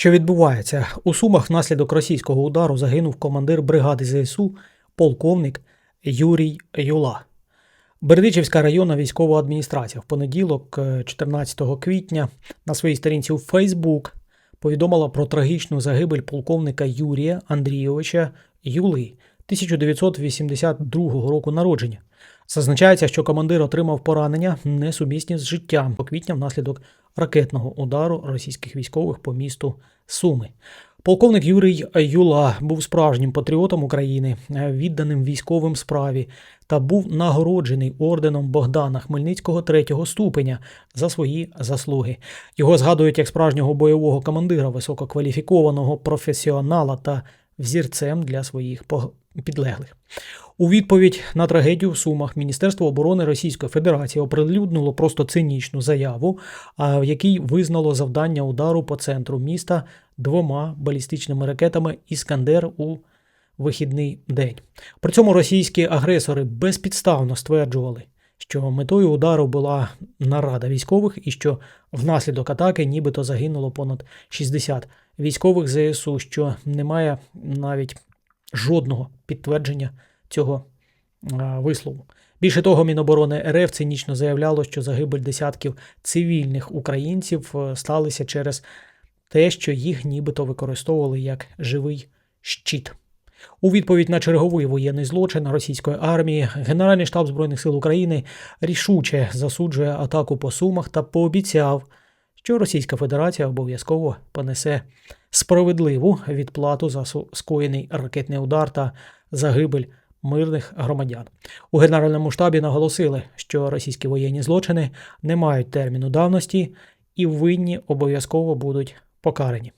Що відбувається? У Сумах внаслідок російського удару загинув командир бригади ЗСУ, полковник Юрій Юла. Бердичівська районна військова адміністрація в понеділок, е, 14 квітня, на своїй сторінці у Фейсбук повідомила про трагічну загибель полковника Юрія Андрійовича Юли 1982 року народження. Зазначається, що командир отримав поранення несумісні з життям у квітня внаслідок ракетного удару російських військових по місту Суми. Полковник Юрій Юла був справжнім патріотом України, відданим військовим справі та був нагороджений орденом Богдана Хмельницького третього ступеня за свої заслуги. Його згадують як справжнього бойового командира, висококваліфікованого професіонала та взірцем для своїх підлеглих. У відповідь на трагедію в Сумах Міністерство оборони Російської Федерації оприлюднило просто цинічну заяву, в якій визнало завдання удару по центру міста двома балістичними ракетами Іскандер у вихідний день. При цьому російські агресори безпідставно стверджували, що метою удару була нарада військових і що внаслідок атаки нібито загинуло понад 60 військових ЗСУ, що немає навіть жодного підтвердження цього вислову. Більше того, Міноборони РФ цинічно заявляло, що загибель десятків цивільних українців е, сталися через те, що їх нібито використовували як живий щит. У відповідь на черговий воєнний злочин російської армії Генеральний штаб Збройних сил України рішуче засуджує атаку по Сумах та пообіцяв, що Російська Федерація обов'язково понесе справедливу відплату за скоєний ракетний удар та загибель мирних громадян. У Генеральному штабі наголосили, що російські воєнні злочини не мають терміну давності і винні обов'язково будуть покарані.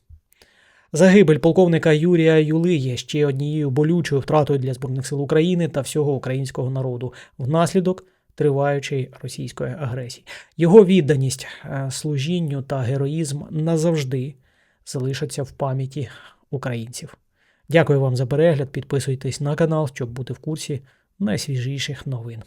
Загибель полковника Юрія Юли є ще однією болючою втратою для Збройних сил України та всього українського народу внаслідок триваючої російської агресії. Його відданість е, служінню та героїзм назавжди залишаться в пам'яті українців. Дякую вам за перегляд. Підписуйтесь на канал, щоб бути в курсі найсвіжіших новин.